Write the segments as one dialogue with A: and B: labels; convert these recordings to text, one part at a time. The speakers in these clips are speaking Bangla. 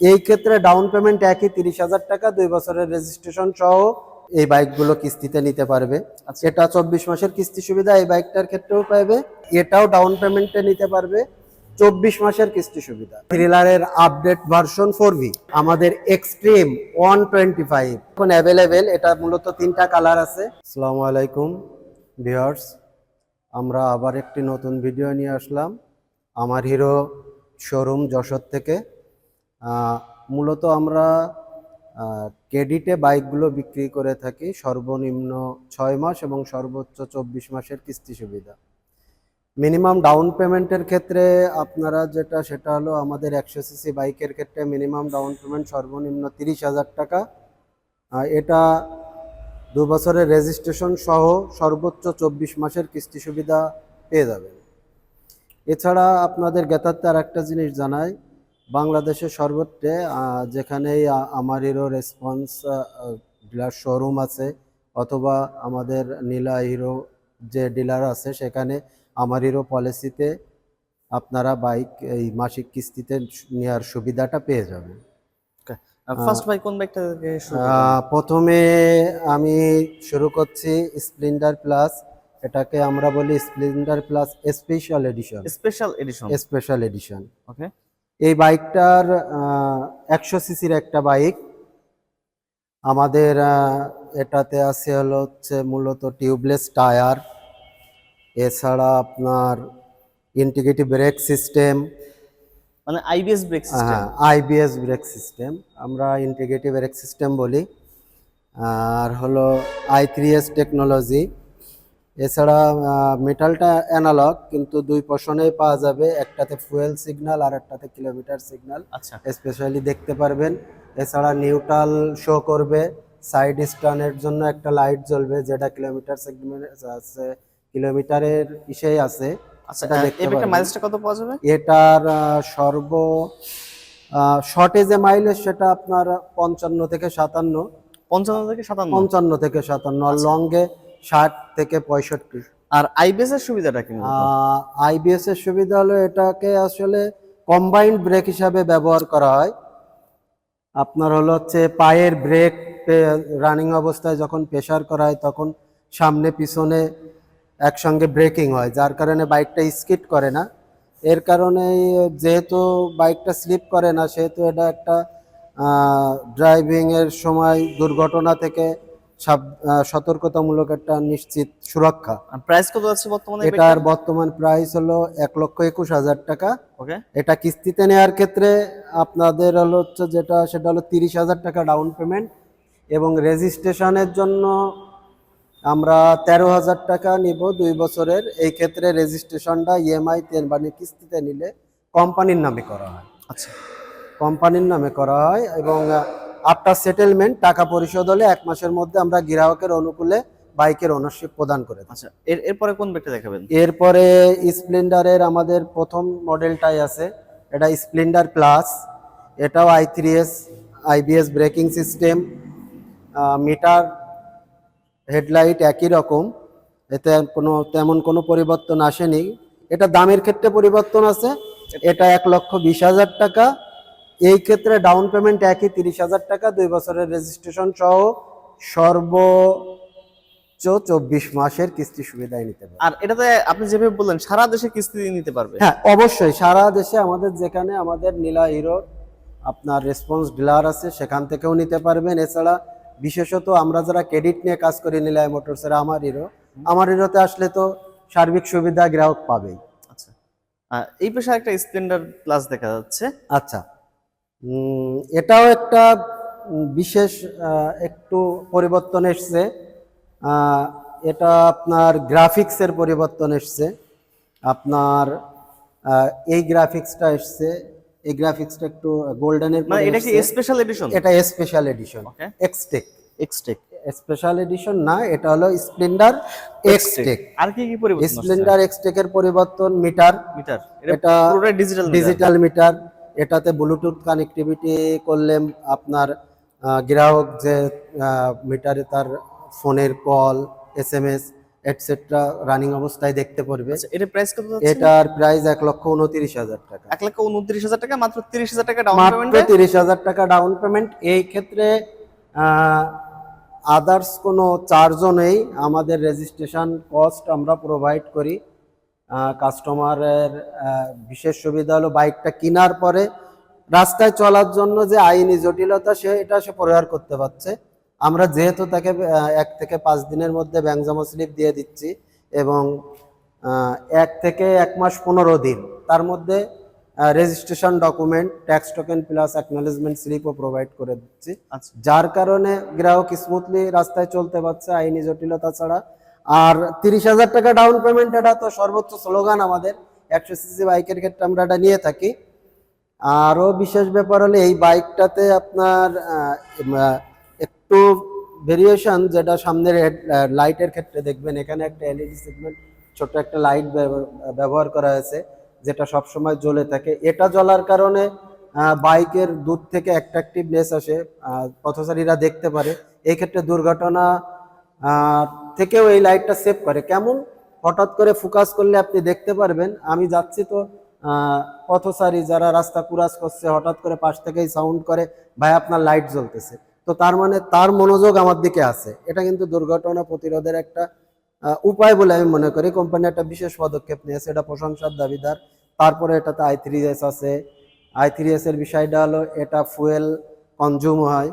A: এই ক্ষেত্রে ডাউন পেমেন্ট একই তিরিশ হাজার টাকা দুই বছরের রেজিস্ট্রেশন সহ এই বাইকগুলো কিস্তিতে নিতে পারবে। এটা চব্বিশ মাসের কিস্তি সুবিধা এই বাইকটার ক্ষেত্রেও পাবে এটাও ডাউন পেমেন্টে নিতে পারবে। চব্বিশ মাসের কিস্তি সুবিধা। থ্রিলারের আপডেট ভার্সন ফোর ভি আমাদের এক্সট্রিম ওয়ান টোয়েন্টি ফাইভ এখন অ্যাভেলেবেল এটা মূলত তিনটা কালার আছে। আসসালামু আলাইকুম ভিউয়ার্স আমরা আবার একটি নতুন ভিডিও নিয়ে আসলাম। আমার হিরো শোরুম যশোর থেকে। মূলত আমরা ক্রেডিটে বাইকগুলো বিক্রি করে থাকি সর্বনিম্ন ছয় মাস এবং সর্বোচ্চ চব্বিশ মাসের কিস্তি সুবিধা। মিনিমাম ডাউন পেমেন্টের ক্ষেত্রে আপনারা যেটা, সেটা হলো আমাদের একশো সিসি বাইকের ক্ষেত্রে মিনিমাম ডাউন পেমেন্ট সর্বনিম্ন তিরিশ হাজার টাকা। এটা দু বছরের রেজিস্ট্রেশন সহ সর্বোচ্চ চব্বিশ মাসের কিস্তি সুবিধা পেয়ে যাবেন। এছাড়া আপনাদের জ্ঞাতার্থে আর একটা জিনিস জানাই বাংলাদেশের সর্বত্রে যেখানেই আমার হিরো রেসপন্স ডিলার শোরুম আছে অথবা আমাদের নীলা হিরো যে ডিলার আছে সেখানে আমার হিরো পলিসিতে আপনারা বাইক এই মাসিক কিস্তিতে নেওয়ার সুবিধাটা পেয়ে যাবেন।
B: ফার্স্ট কোন বাইকটা
A: প্রথমে আমি শুরু করছি স্প্লেন্ডার প্লাস এটাকে আমরা বলি Splendor plus special edition
B: special edition
A: special edition
B: okay.
A: এই বাইকটার একশো সিসির একটা বাইক। আমাদের এটাতে আছে হলো হচ্ছে মূলত টিউবলেস টায়ার। এছাড়া আপনার ইন্টিগ্রেটিভ ব্রেক সিস্টেম।
B: মানে আইবিএস ব্রেক সিস্টেম?
A: হ্যাঁ আইবিএস ব্রেক সিস্টেম। আমরা ইন্টিগ্রেটিভ ব্রেক সিস্টেম বলি। আর হলো আই থ্রি এস টেকনোলজি। এছাড়া মেটালটা অ্যানালগ কিন্তু দুই পশনেই পাওয়া যাবে। একটাতে ফুয়েল সিগন্যাল আর একটাতে কিলোমিটার সিগন্যাল
B: আচ্ছা।
A: স্পেশালি দেখতে পারবেন। এছাড়া নিউট্রাল শো করবে। সাইড স্টানের জন্য একটা লাইট জ্বলবে যেটা কিলোমিটার সেগমেন্ট আছে। কিলোমিটারের ইসেই আছে।
B: আচ্ছা
A: এটা
B: বাইকটার মাইলেজটা কত পাওয়া যাবে?
A: এটার সর্ব শর্টে যে মাইলেজ সেটা আপনার পঞ্চান্ন থেকে সাতান্ন।
B: পঞ্চান্ন থেকে সাতান্ন?
A: পঞ্চান্ন থেকে সাতান্ন। আর লংয়ে ষাট থেকে পঁয়ষট্টি।
B: আর আইবিএস এর সুবিধাটা কি?
A: আইবিএস এর সুবিধা হলো এটাকে আসলে কম্বাইন্ড ব্রেক হিসাবে ব্যবহার করা হয়। আপনার হলো হচ্ছে পায়ের ব্রেক রানিং অবস্থায় যখন প্রেশার করা হয় তখন সামনে পিছনে একসঙ্গে ব্রেকিং হয় যার কারণে বাইকটা স্কিট করে না। এর কারণে যেহেতু বাইকটা স্লিপ করে না সেহেতু এটা একটা ড্রাইভিংয়ের সময় দুর্ঘটনা থেকে সতর্কতামূলক একটা নিশ্চিত সুরক্ষা।
B: প্রাইস কত আছে বর্তমানে
A: এটার? বর্তমান প্রাইস হলো এক লক্ষ একুশ হাজার টাকা।
B: ওকে
A: এটা কিস্তিতে নেওয়ার ক্ষেত্রে আপনাদের হলো হচ্ছে যেটা সেটা হলো তিরিশ হাজার টাকা ডাউন পেমেন্ট এবং রেজিস্ট্রেশনের জন্য আমরা তেরো হাজার টাকা নিব দুই বছরের। এই ক্ষেত্রে রেজিস্ট্রেশনটা ইএমআই তেল মানে কিস্তিতে নিলে কোম্পানির নামে করা হয়।
B: আচ্ছা।
A: কোম্পানির নামে করা হয় এবং আফটার সেটেলমেন্ট টাকা পরিশোধ হলে এক মাসের মধ্যে আমরা গ্রাহকের অনুকূলে বাইকের ওনারশিপ প্রদান করে
B: আচ্ছা এর এরপরে কোন বাইকটা দেখাবেন?
A: এরপরে স্প্লেন্ডারের আমাদের প্রথম মডেলটাই আছে। এটা স্প্লেন্ডার প্লাস এটাও I three S IBS braking system meter headlight একই রকম। এতে কোনো তেমন কোনো পরিবর্তন আসেনি। এটা দামের ক্ষেত্রে পরিবর্তন আছে। এটা এক লক্ষ বিশ হাজার টাকা। এই ক্ষেত্রে ডাউন পেমেন্ট একই তিরিশ হাজার টাকা দুই বছরের রেজিস্ট্রেশন সহ সর্বোচ্চ চব্বিশ মাসের কিস্তি সুবিধায় নিতে পারে
B: আর এটাতে আপনি যেভাবে বললেন সারা দেশে কিস্তি নিতে পারবে?
A: হ্যাঁ অবশ্যই। সারা দেশে আমাদের যেখানে আমাদের নীলা হিরো আপনার রেসপন্স ডিলার আছে সেখান থেকেও নিতে পারবেন। এছাড়া বিশেষত আমরা যারা ক্রেডিট নিয়ে কাজ করি নীলায় মোটরসের আমার হিরো আমার হিরোতে আসলে তো সার্বিক সুবিধা গ্রাহক পাবেই।
B: আচ্ছা। এই পেশায় একটা স্প্লেন্ডার প্লাস দেখা যাচ্ছে।
A: আচ্ছা। এটাও একটা বিশেষ একটু পরিবর্তন এসছে। এটা আপনার গ্রাফিক্সের পরিবর্তন এসছে। আপনার এই গ্রাফিক্সটা এসছে। এই গ্রাফিক্সটা একটু গোল্ডেনের
B: মানে এটা কি স্পেশাল এডিশন
A: এটা special edition Xtec
B: Xtec
A: special edition না এটা হলো স্প্লেন্ডার এক্সটেক
B: আর কি কি পরিবর্তন
A: স্প্লেন্ডার এক্সটেকের পরিবর্তন মিটার
B: মিটার
A: এটা
B: এটা ডিজিটাল
A: ডিজিটাল মিটার এটাতে ব্লুটুথ কানেক্টিভিটি করলে আপনার গ্রাহক যে মিটারে তার ফোনের call S M S etcetera running অবস্থায় দেখতে পারবে।
B: আচ্ছা এটা প্রাইস কত
A: এটার প্রাইস এক লক্ষ উনত্রিশ হাজার টাকা।
B: এক লক্ষ উনত্রিশ হাজার টাকা মাত্র তিরিশ হাজার টাকা ডাউন
A: মাত্র
B: পেমেন্টে
A: তিরিশ হাজার টাকা ডাউন পেমেন্ট এই ক্ষেত্রে আদার্স কোনো চার্জও নেই। আমাদের রেজিস্ট্রেশন কস্ট আমরা প্রোভাইড করি। কাস্টমারের বিশেষ সুবিধা হলো বাইকটা কেনার পরে রাস্তায় চলার জন্য যে আইনি জটিলতা সে এটা সে পরিহার করতে পারছে। আমরা যেহেতু তাকে এক থেকে পাঁচ দিনের মধ্যে ব্যাংক জমা স্লিপ দিয়ে দিচ্ছি এবং এক থেকে এক মাস পনেরো দিন তার মধ্যে registration document tax token plus acknowledgement স্লিপও provide করে দিচ্ছি।
B: আচ্ছা।
A: যার কারণে গ্রাহক স্মুথলি রাস্তায় চলতে পারছে আইনি জটিলতা ছাড়া। আর তিরিশ হাজার টাকা ডাউন পেমেন্ট এটা তো সর্বোচ্চ স্লোগান আমাদের। একশো সিসি বাইকের ক্ষেত্রে আমরা এটা নিয়ে থাকি। আরও বিশেষ ব্যাপার হলে এই বাইকটাতে আপনার একটু ভেরিয়েশন যেটা সামনের লাইটের ক্ষেত্রে দেখবেন। এখানে একটা এলইডি সেগমেন্ট ছোট একটা লাইট ব্যবহার করা হয়েছে, যেটা সবসময় জ্বলে থাকে। এটা জ্বলার কারণে বাইকের দূর থেকে অ্যাট্রাকটিভনেস আসে। পথচারীরা দেখতে পারে। এই ক্ষেত্রে দুর্ঘটনা থেকেও এই লাইটটা সেভ করে। কেমন? হঠাৎ করে ফোকাস করলে আপনি দেখতে পারবেন। আমি যাচ্ছি তো আহ, পথচারী যারা রাস্তা কুরাস করছে হঠাৎ করে পাশ থেকেই সাউন্ড করে ভাই আপনার লাইট জ্বলতেছে। তো তার মানে তার মনোযোগ আমার দিকে আছে। এটা কিন্তু দুর্ঘটনা প্রতিরোধের একটা উপায় বলে আমি মনে করি। কোম্পানি একটা বিশেষ পদক্ষেপ নিয়েছে এটা প্রশংসার দাবিদার। তারপরে এটাতে আই থ্রি এস আছে। আই থ্রি এস এর বিষয়টা হলো এটা ফুয়েল কনজিউম হয়।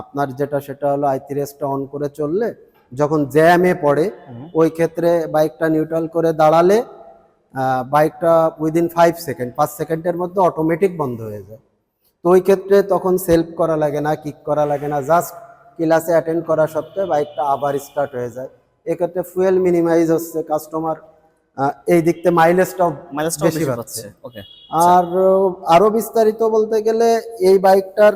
A: আপনার যেটা সেটা হলো আই থ্রি এসটা অন করে চললে যখন জ্যামে পড়ে ওই ক্ষেত্রে বাইকটা নিউট্রাল করে দাঁড়ালে বাইকটা উইদিন ফাইভ সেকেন্ড পাঁচ সেকেন্ডের মধ্যে অটোমেটিক বন্ধ হয়ে যায়। তো ওই ক্ষেত্রে তখন সেলফ করা লাগে না কিক করা লাগে না জাস্ট ক্লাসে অ্যাটেন্ড করা সত্ত্বেও বাইকটা আবার স্টার্ট হয়ে যায়। এক্ষেত্রে ফুয়েল মিনিমাইজ হচ্ছে কাস্টমার এই দিক থেকে মাইলেজটাও বেশি পাচ্ছে। আর আরও বিস্তারিত বলতে গেলে এই বাইকটার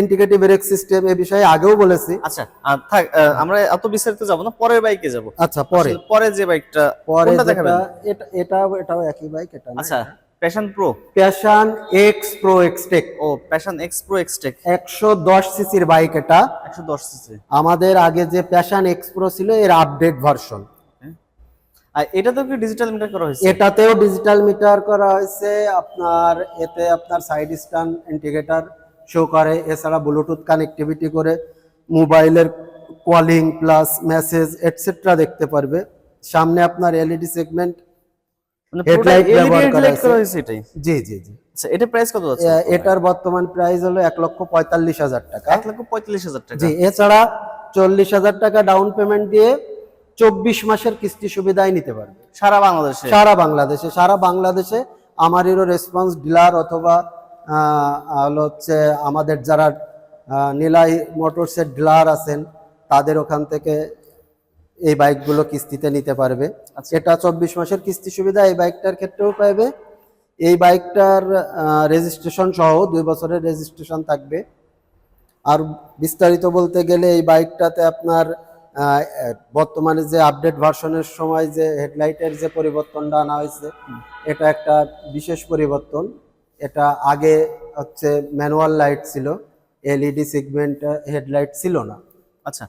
A: ইন্ডিকেটিভ ব্রেক সিস্টেম এ বিষয়ে আগেও বলেছি।
B: আচ্ছা থাক আমরা এত বিস্তারিত যাব না পরের বাইকে যাব।
A: আচ্ছা পরে।
B: পরে যে বাইকটা
A: পরে
B: দেখাবেন?
A: এটা এটাও এটাও একই বাইক এটা
B: আচ্ছা Passion Pro
A: Passion X Pro Xtec
B: ও প্যাশন এক্স প্রো এক্সটেক
A: একশো দশ সিসির বাইক এটা।
B: একশো দশ সিসি
A: আমাদের আগে যে প্যাশন এক্স প্রো ছিল এর আপডেট ভার্সন
B: আর এটা কি ডিজিটাল মিটার করা হয়েছে?
A: এটাতেও ডিজিটাল মিটার করা হয়েছে আপনার এতে আপনার সাইড স্ট্যান্ড ইন্ডিকেটর শো করে। এছাড়া ব্লুটুথ কানেক্টিভিটি করে মোবাইলের কলিং প্লাস মেসেজ এটসেট্রা দেখতে পারবে। সামনে আপনার এলইডি সেগমেন্ট
B: মানে LED
A: ব্যবহার করা হয়েছে।
B: এটাই?
A: জি জি জি।
B: আচ্ছা এটা প্রাইস কত আছে
A: এটার বর্তমান প্রাইস হলো এক লক্ষ পঁয়তাল্লিশ হাজার টাকা।
B: এক লক্ষ পঁয়তাল্লিশ হাজার টাকা।
A: জি এছাড়া চল্লিশ হাজার টাকা ডাউন পেমেন্ট দিয়ে চব্বিশ মাসের কিস্তি সুবিধায় নিতে পারবে।
B: সারা বাংলাদেশে?
A: সারা বাংলাদেশে সারা বাংলাদেশে আমাদেরও রেসপন্স ডিলার অথবা হলো হচ্ছে আমাদের যারা নীলাই মোটরসের ডিলার আছেন তাদের ওখান থেকে এই বাইকগুলো কিস্তিতে নিতে পারবে।
B: আচ্ছা।
A: এটা চব্বিশ মাসের কিস্তি সুবিধা এই বাইকটার ক্ষেত্রেও পাবে এই বাইকটার রেজিস্ট্রেশন সহ দুই বছরের রেজিস্ট্রেশন থাকবে। আর বিস্তারিত বলতে গেলে এই বাইকটাতে আপনার বর্তমানে যে আপডেট ভার্সনের সময় যে হেডলাইটের যে পরিবর্তনটা আনা হয়েছে এটা একটা বিশেষ পরিবর্তন। এটা আগে হচ্ছে ম্যানুয়াল লাইট ছিল এলইডি সেগমেন্ট হেডলাইট ছিল না।
B: আচ্ছা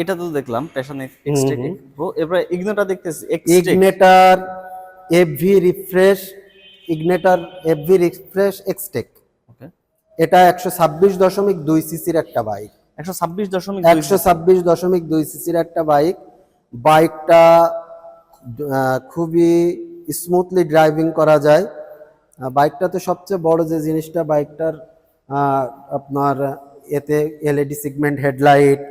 B: এটা তো দেখলাম প্যাশন এক্সটেক প্রো এবারে ইগনোটা দেখতেছি
A: ইগনেটার FV refresh igniter FV refresh এক্সটেক
B: ওকে
A: এটা একশো ছাব্বিশ দশমিক দুই সিসির একটা বাইক।
B: একশো ছাব্বিশ দশমিক
A: একশো ছাব্বিশ দশমিক দুই সিসির একটা বাইক। বাইকটা খুবই স্মুথলি ড্রাইভিং করা যায়। বাইকটাতে সবচেয়ে বড় যে জিনিসটা বাইকটার আপনার এতে এলইডি সিগমেন্ট হেডলাইট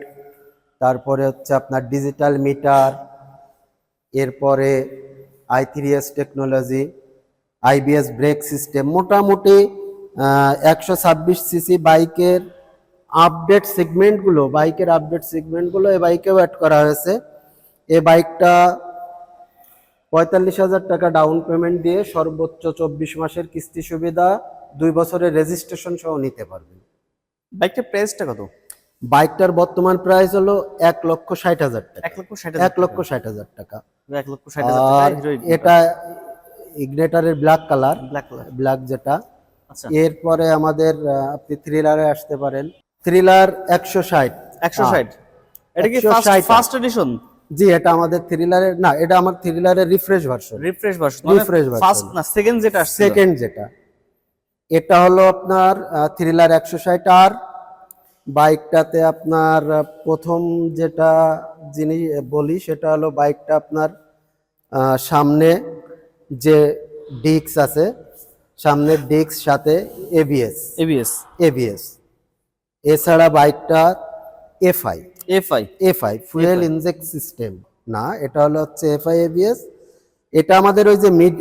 A: তারপরে হচ্ছে আপনার ডিজিটাল মিটার এরপরে I three S technology IBS brake system মোটামুটি একশো ছাব্বিশ সিসি বাইকের আপডেট সেগমেন্টগুলো বাইকের আপডেট সেগমেন্টগুলো এই বাইকেও অ্যাড করা হয়েছে। এ বাইকটা পঁয়তাল্লিশ হাজার টাকা ডাউন পেমেন্ট দিয়ে সর্বোচ্চ চব্বিশ মাসের কিস্তি সুবিধা দুই বছরের রেজিস্ট্রেশন সহ নিতে পারবেন।
B: বাইকটার প্রাইসটা কত?
A: বাইকটার বর্তমান প্রাইস হলো এক লক্ষ ষাট হাজার টাকা।
B: এক লক্ষ ষাট
A: হাজার টাকা।
B: এক লক্ষ ষাট হাজার
A: এটা ইগনেটারের ব্ল্যাক কালার
B: ব্ল্যাক
A: যেটা।
B: আচ্ছা।
A: এরপরে আমাদের আপনি থ্রিলারে আসতে পারেন। থ্রিলার একশো ষাট।
B: একশো ষাট। এটা কি ফার্স্ট এডিশন
A: জি এটা আমাদের থ্রিলারের না এটা আমার থ্রিলারের refresh version
B: refresh version
A: Refresh version।
B: First না সেকেন্ড যেটা আসছে
A: সেকেন্ড যেটা। এটা হলো আপনার থ্রিলার একশো ষাট আর বাইকটাতে আপনার প্রথম যেটা জিনিস বলি সেটা হলো বাইকটা আপনার সামনে যে ডিস্ক আছে সামনের ডিস্ক সাথে এবিএস
B: এবিএস
A: এবিএস এছাড়া বাইকটা FI
B: FI
A: FI fuel inject system না এটা হলো হচ্ছে এফআই এবিএস এটা আমাদের ওই যে মিড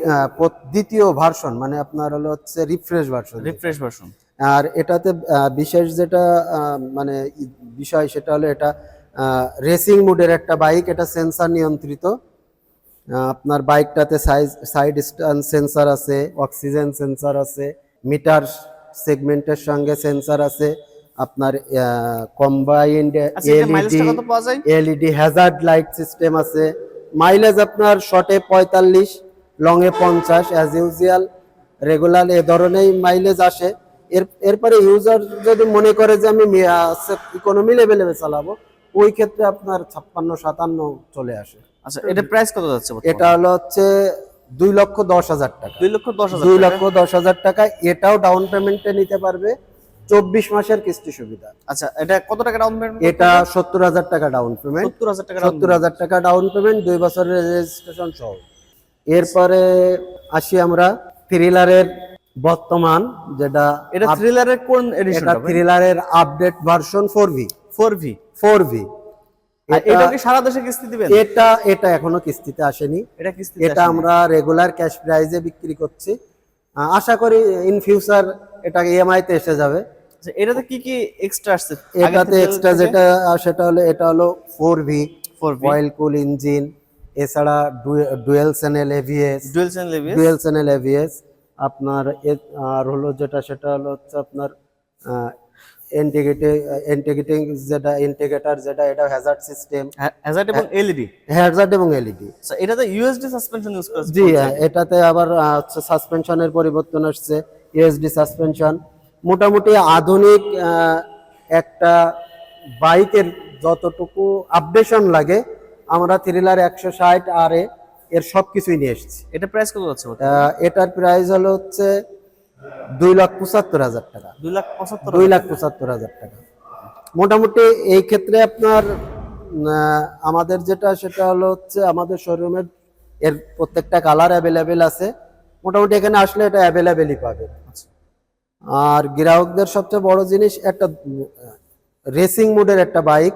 A: দ্বিতীয় ভার্সন মানে আপনার হলো হচ্ছে রিফ্রেশ ভার্সন
B: রিফ্রেশ ভার্সন
A: আর এটাতে বিশেষ যেটা মানে বিষয় সেটা হলো এটা রেসিং মুডের একটা বাইক এটা সেন্সার নিয়ন্ত্রিত। আপনার বাইকটাতে সাইজ সাইড স্ট্যান্ড সেন্সার আছে অক্সিজেন সেন্সার আছে মিটার সেগমেন্টের সঙ্গে সেন্সার আছে। আপনার কম্বাইন্ড
B: কত
A: এলইডি হ্যাজার্ড লাইট সিস্টেম আছে। মাইলেজ আপনার শর্টে পঁয়তাল্লিশ লংয়ে পঞ্চাশ অ্যাজ ইউজুয়াল রেগুলার এ ধরনের মাইলেজ আসে। এর এরপরে ইউজার যদি মনে করে যে আমি ইকোনমি লেভেলে চালাবো ওই ক্ষেত্রে আপনার ছাপ্পান্ন সাতান্ন চলে আসে।
B: আচ্ছা এটা প্রাইস কত যাচ্ছে
A: এটা হলো হচ্ছে দুই লক্ষ দশ হাজার টাকা।
B: দুই লক্ষ দশ হাজার
A: দুই লক্ষ দশ হাজার টাকা এটাও ডাউন পেমেন্টে নিতে পারবে। চব্বিশ মাসের কিস্তি সুবিধা।
B: আচ্ছা এটা কত টাকা ডাউন পেমেন্ট
A: এটা সত্তর হাজার টাকা ডাউন পেমেন্ট
B: সত্তর হাজার টাকা
A: সত্তর হাজার টাকা ডাউন পেমেন্ট দুই বছরের রেজিস্ট্রেশন সহ। এরপরে আসি আমরা থ্রিলারের বর্তমান যেটা
B: এটা থ্রিলারের কোন এডিশন
A: এটা থ্রিলারের update version four V
B: four V
A: four V
B: এটা কি সারা দেশে কিস্তি দিবেন?
A: এটা এটা এখনও কিস্তিতে আসেনি।
B: এটা কিস্তি
A: এটা আমরা রেগুলার ক্যাশ প্রাইজে বিক্রি করছি। আশা করি ইন ফিউচার এটা ইএমআই তে এসে যাবে।
B: এটাতে কি কি এক্সট্রা আসছে?
A: এটাতে এক্সট্রা যেটা সেটা হলো এটা হলো four V
B: four
A: oil cool engine এছাড়া dual channel ABS
B: dual channel ABS
A: dual channel ABS আপনার আর হলো যেটা সেটা হলো হচ্ছে আপনার ইন্টিগ্রেটিং ইন্টিগ্রেটিং যেটা ইন্টিগ্রেটর যেটা এটা হ্যাজার্ড সিস্টেম
B: হ্যাজার্ড এবং এলইডি
A: হ্যাজার্ড এবং এলইডি
B: আচ্ছা এটাতে ইউএসডি সাসপেনশন ইউজ করা
A: জি এটাতে আবার হচ্ছে সাসপেনশনের পরিবর্তন আসছে ইউএসডি সাসপেনশন মোটামুটি আধুনিক একটা বাইকের যতটুকু আপডেশন লাগে আমরা থ্রিলার একশো ষাট আর এ এর সব কিছুই নিয়ে এসেছি।
B: এটা প্রাইস কত?
A: আহ, এটার প্রাইস হলো হচ্ছে দুই লাখ পঁচাত্তর হাজার টাকা।
B: দুই লাখ পঁচাত্তর
A: দুই লাখ পঁচাত্তর হাজার টাকা। মোটামুটি এই ক্ষেত্রে আপনার আমাদের যেটা সেটা হলো হচ্ছে আমাদের শোরুমের এর প্রত্যেকটা কালার অ্যাভেলেবেল আছে। মোটামুটি এখানে আসলে এটা অ্যাভেলেবেলই পাবে আর গ্রাহকদের সবচেয়ে বড় জিনিস একটা রেসিং মোডের একটা বাইক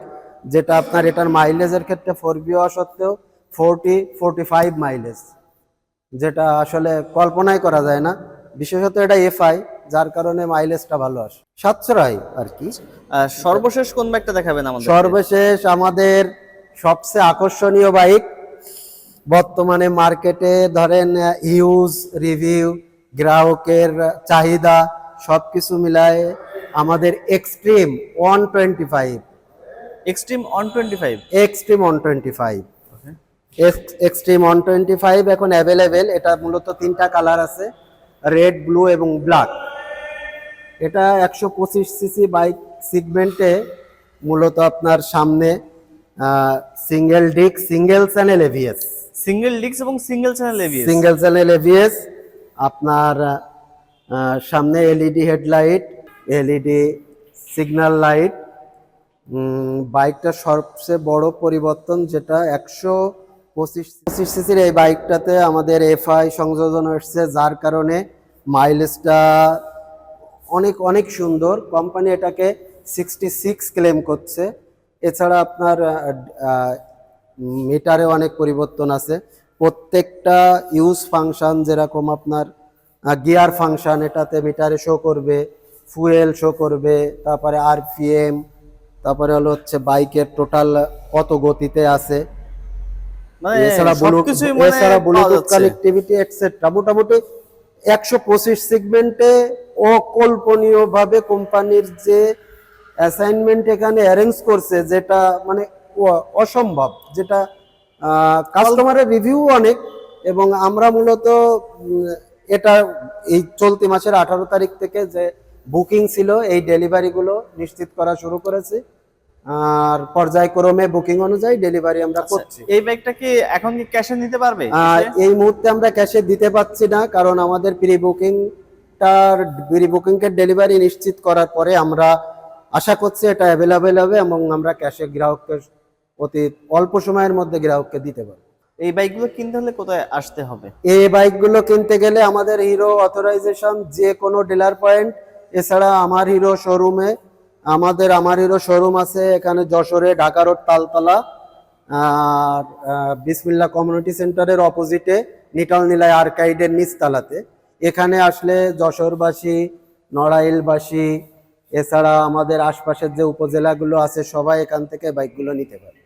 A: যেটা আপনার এটার মাইলেজের ক্ষেত্রে ফোর বি হওয়া সত্ত্বেও ফোরটি ফোরটি ফাইভ মাইলেজ যেটা আসলে কল্পনাই করা যায় না। বিশেষত এটা এফআই যার কারণে মাইলেজটা ভালো আসে। সাশ্রয় আর কি।
B: সর্বশেষ কোন বাইকটা দেখাবেন আমাদের
A: সর্বশেষ আমাদের সবচেয়ে আকর্ষণীয় বাইক বর্তমানে মার্কেটে ধরেন ইউজ রিভিউ গ্রাহকের চাহিদা সবকিছু মিলায় আমাদের Xtreme one twenty five
B: Xtreme one twenty five
A: Xtreme one twenty five Xtreme one twenty five এখন অ্যাভেলেবেল এটা মূলত তিনটা কালার আছে রেড ব্লু এবং ব্ল্যাক এটা একশো পঁচিশ সিসি বাইক সিগমেন্টে মূলত আপনার সামনে single disc single channel ABS
B: single disc এবং single channel ABS
A: single channel ABS আপনার সামনে LED headlight, LED signal light. বাইকটার সবচেয়ে বড় পরিবর্তন যেটা একশো পঁচিশ পঁচিশ সিসির এই বাইকটাতে আমাদের এফআই সংযোজন এসছে যার কারণে মাইলেজটা অনেক অনেক সুন্দর। কোম্পানি এটাকে সিক্সটি সিক্স ক্লেম করছে। এছাড়া আপনার মিটারে অনেক পরিবর্তন আছে। প্রত্যেকটা ইউজ ফাংশন যেরকম আপনার গিয়ার ফাংশন এটাতে মিটারে শো করবে ফুয়েল শো করবে তারপরে আরপিএম তারপরে হলো হচ্ছে বাইকের টোটাল কত গতিতে আছে।
B: মানে
A: এছাড়া
B: মানে
A: এছাড়া ব্লুটুথ কানেক্টিভিটি এটসেট্রা মোটামুটি একশো পঁচিশ সেগমেন্টে অকল্পনীয় ভাবে কোম্পানির যে অ্যাসাইনমেন্ট এখানে অ্যারেঞ্জ করছে যেটা মানে অসম্ভব যেটা কাস্টমারের রিভিউ অনেক এবং আমরা মূলত এটা এই চলতি মাসের আঠারো তারিখ থেকে যে বুকিং ছিল এই ডেলিভারিগুলো নিশ্চিত করা শুরু করেছি। আর পর্যায়ক্রমে বুকিং অনুযায়ী ডেলিভারি আমরা করছি।
B: এই বাইকটা কি এখন কি ক্যাশে নিতে পারবে?
A: এই মুহূর্তে আমরা ক্যাশে দিতে পারছি না কারণ আমাদের প্রি বুকিংটার প্রি বুকিং এর ডেলিভারি নিশ্চিত করার পরে আমরা আশা করছি এটা অ্যাভেলেবেল হবে এবং আমরা ক্যাশে গ্রাহককে অতি অল্প সময়ের মধ্যে গ্রাহককে দিতে পারব।
B: এই বাইকগুলো কিনতে হলে কোথায় আসতে হবে?
A: এই বাইকগুলো কিনতে গেলে আমাদের হিরো অথরাইজেশন যে কোনো ডিলার পয়েন্ট, এছাড়া আমার হিরো শোরুমে, আমাদের, আমার হিরো শোরুম আছে এখানে যশোরে ঢাকা রোড তালতলা, আর বিসমিল্লা কমিউনিটি সেন্টারের অপোজিটে নিটল নিলয় আর্কাইডের নিচতলাতে। এখানে আসলে যশোরবাসী, নড়াইলবাসী, এছাড়া আমাদের আশপাশের যে উপজেলাগুলো আছে সবাই এখান থেকে বাইকগুলো নিতে পারে।